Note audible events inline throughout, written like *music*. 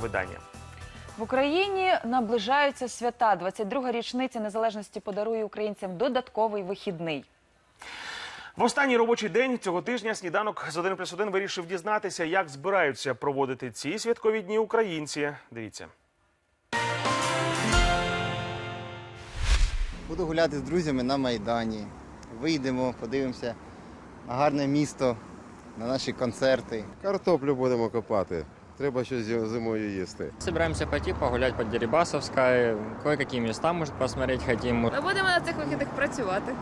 видання. В Україні наближаються свята. 22-га річниця незалежності подарує українцям додатковий вихідний. В останній робочий день цього тижня сніданок з 1 плюс 1 вирішив дізнатися, як збираються проводити ці святкові дні українці. Дивіться. Буду гуляти з друзями на Майдані. Вийдемо, подивимося на гарне місто, на наші концерти. Картоплю будемо копати. Треба щось зи- зимою їсти. Собираемся пойти погулять по Дерибасовской, кое-какие места, может, посмотреть хотим. Ми будемо на цих вихідних працювати.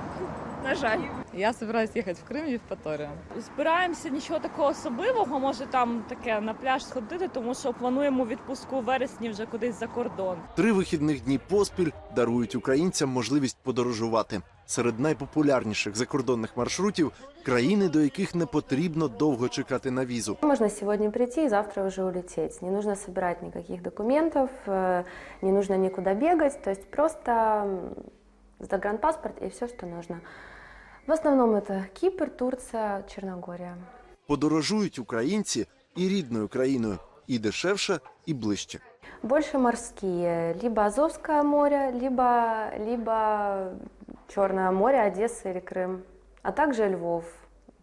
На жаль. Я собираюсь ехать в Крым и в Евпаторию. Збираємося нічого такого особливого, може там таке на пляж сходити, тому що плануємо відпустку у вересні вже кудись за кордон. Три вихідних дні поспіль дарують українцям можливість подорожувати. Серед найпопулярніших закордонних маршрутів країни, до яких не потрібно довго чекати на візу. Можно сегодня прийти и завтра уже улететь. Не нужно собирать никаких документов, э, не нужно никуда бегать, то есть просто загранпаспорт и все, что нужно. В основном это Кипр, Турция, Черногория. Подорожують українці і рідною країною, і дешевше, і ближче. Больше морские, либо Азовское море, либо, либо Черное море, Одесса или Крым, а также Львов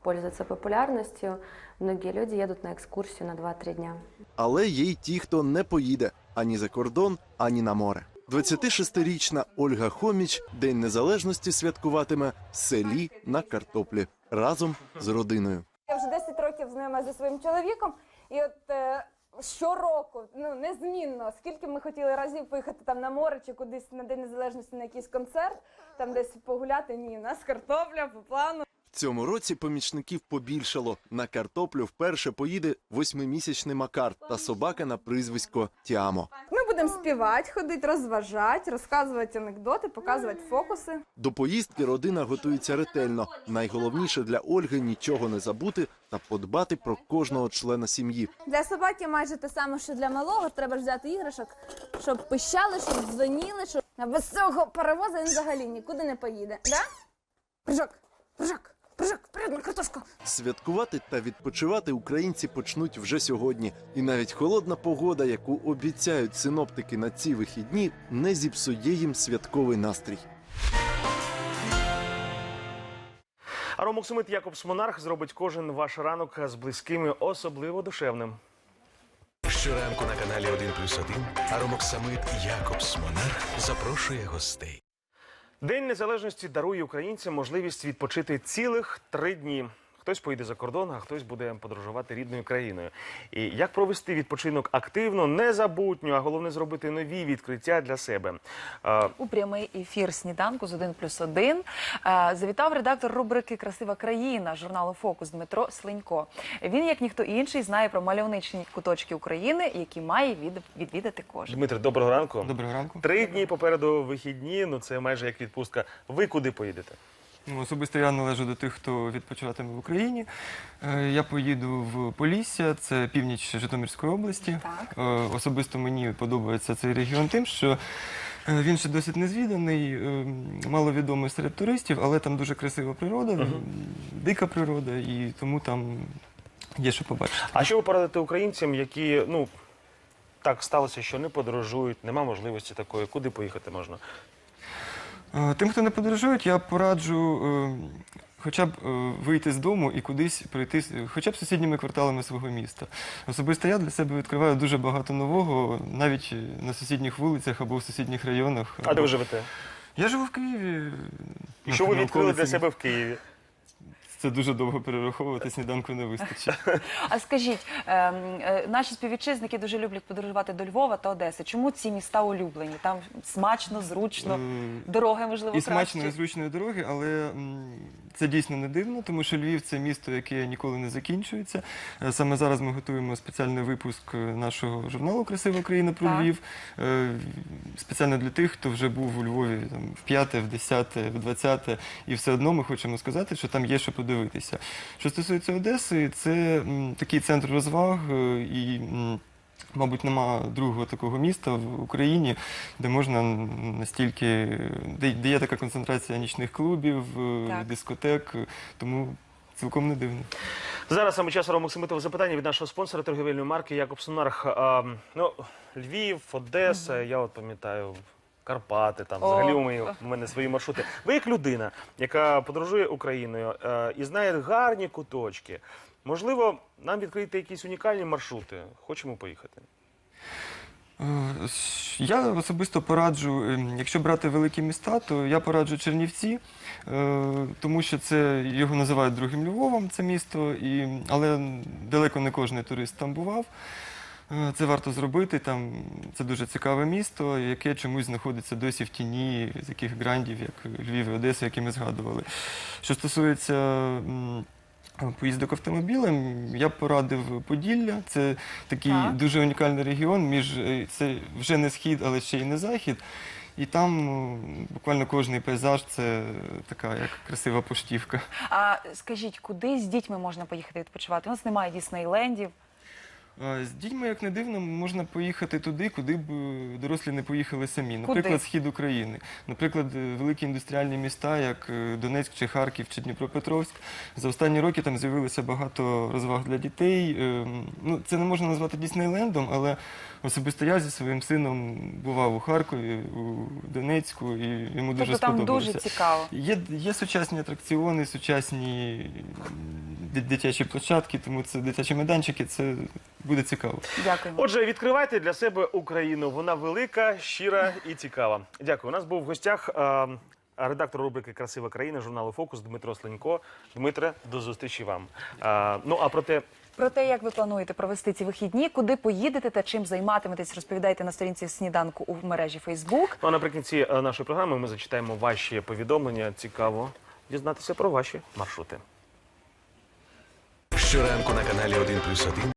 пользуется популярностью. Многие люди едут на экскурсию на 2-3 дня. Але є й ті, хто не поїде ані за кордон, ані на море. 26-річна Ольга Хоміч День Незалежності святкуватиме в селі на картоплі разом з родиною. Я вже 10 років знайома зі своїм чоловіком, і от е, щороку, ну незмінно, скільки ми хотіли разів поїхати там на море чи кудись на День Незалежності на якийсь концерт, там десь погуляти. Ні, у нас картопля по плану. В цьому році помічників побільшало. На картоплю вперше поїде восьмимісячний Макар та собака на прізвисько Тіамо. Будемо співати, ходити, розважати, розказувати анекдоти, показувати фокуси. До поїздки родина готується ретельно. Найголовніше для Ольги нічого не забути та подбати про кожного члена сім'ї. Для собаки майже те саме, що для малого. Треба ж взяти іграшок, щоб пищали, щоб дзвоніли, щоб а без цього паровоза він взагалі нікуди не поїде. Да? Прыжок, прыжок, Святкувати та відпочивати українці почнуть вже сьогодні. І навіть холодна погода, яку обіцяють синоптики на ці вихідні, не зіпсує їм святковий настрій. Аромок Сумит Якобс Монарх зробить кожен ваш ранок з близькими, особливо душевним. Щоранку на каналі 1 плюс 1 Аромок Самит Якобс Монарх запрошує гостей. День незалежності дарує українцям можливість відпочити цілих три дні. Хтось поїде за кордон, а хтось буде подорожувати рідною країною. І як провести відпочинок активно, незабутньо, а головне зробити нові відкриття для себе. У прямий ефір сніданку з 1 плюс 1 завітав редактор рубрики Красива країна журналу Фокус Дмитро Слинько. Він, як ніхто інший, знає про мальовничні куточки України, які має від- відвідати кожен. Дмитро, доброго ранку. Доброго ранку. Три дні попереду вихідні. Ну це майже як відпустка. Ви куди поїдете? Ну, особисто я належу до тих, хто відпочиватиме в Україні. Е, Я поїду в Полісся, це північ Житомирської області. Так. Е, Особисто мені подобається цей регіон тим, що е, він ще досить незвіданий, маловідомий серед туристів, але там дуже красива природа, м, дика природа, і тому там є що побачити. А що ви порадите українцям, які ну так сталося, що не подорожують, нема можливості такої, куди поїхати можна? Е, Тим, хто не подорожують, я пораджу е, хоча б е, вийти з дому і кудись прийти, хоча б сусідніми кварталами свого міста. Особисто я для себе відкриваю дуже багато нового, навіть на сусідніх вулицях або в сусідніх районах. А де ви живете? Я живу в Києві. І що ви на відкрили для себе в Києві? Це дуже довго перераховувати, сніданку не вистачить. *laughs* А скажіть, ем, е, наші співвітчизники дуже люблять подорожувати до Львова та Одеси. Чому ці міста улюблені? Там смачно, зручно, Е, дороги можливо І кращі. смачної, і зручної дороги, але м, це дійсно не дивно, тому що Львів це місто, яке ніколи не закінчується. Е, Саме зараз ми готуємо спеціальний випуск е, нашого журналу Красива Україна про Так. Львів. Е, Спеціально для тих, хто вже був у Львові там, в п'яте, в десяте, в двадцяте. І все одно ми хочемо сказати, що там є що подивитися. Що стосується Одеси, це м, такий центр розваг і. м, Мабуть, нема другого такого міста в Україні, де можна настільки, де, де є така концентрація нічних клубів, е, Так. дискотек, тому цілком не дивно. Зараз саме час Рома Максимитова запитання від нашого спонсора торгівельної марки Якобс Монарх. А, ну, Львів, Одеса, я от пам'ятаю. Карпати, там О. взагалі у мене, у мене свої маршрути. Ви як людина, яка подорожує Україною е, і знає гарні куточки. Можливо, нам відкрити якісь унікальні маршрути. Хочемо поїхати. Е, Я особисто пораджу, е, якщо брати великі міста, то я пораджу Чернівці, е, тому що це його називають другим Львовом, це місто, і, але далеко не кожен турист там бував. Е, Це варто зробити. Там це дуже цікаве місто, яке чомусь знаходиться досі в тіні з яких грандів, як Львів і Одеса, які ми згадували. Що стосується поїздок автомобілем, я порадив Поділля. Це такий Так. дуже унікальний регіон. Між е, це вже не схід, але ще й не захід. І там ну, буквально кожний пейзаж це така як красива поштівка. А скажіть, куди з дітьми можна поїхати відпочивати? У нас немає Діснейлендів. З дітьми, як не дивно, можна поїхати туди, куди б е, дорослі не поїхали самі. Куди? Наприклад, схід України. Наприклад, е, великі індустріальні міста, як е, Донецьк чи Харків чи Дніпропетровськ. За останні роки там з'явилося багато розваг для дітей. Е, Ну, це не можна назвати Діснейлендом, але особисто я зі своїм сином бував у Харкові, у Донецьку, і йому дуже Тобто там сподобалося. дуже цікаво. Є, є сучасні атракціони, сучасні дитячі площадки, тому це дитячі майданчики, це буде цікаво. Дякуємо. Отже, відкривайте для себе Україну. Вона велика, щира і цікава. Дякую. У нас був в гостях е, редактор рубрики Красива країна журналу Фокус Дмитро Сленько. Дмитре, до зустрічі вам. Е, ну а про те, Про те, як ви плануєте провести ці вихідні, куди поїдете та чим займатиметесь, розповідайте на сторінці сніданку у мережі Фейсбук. ну, а наприкінці е, нашої програми ми зачитаємо ваші повідомлення. Цікаво дізнатися про ваші маршрути. Щоранку на каналі 1 плюс 1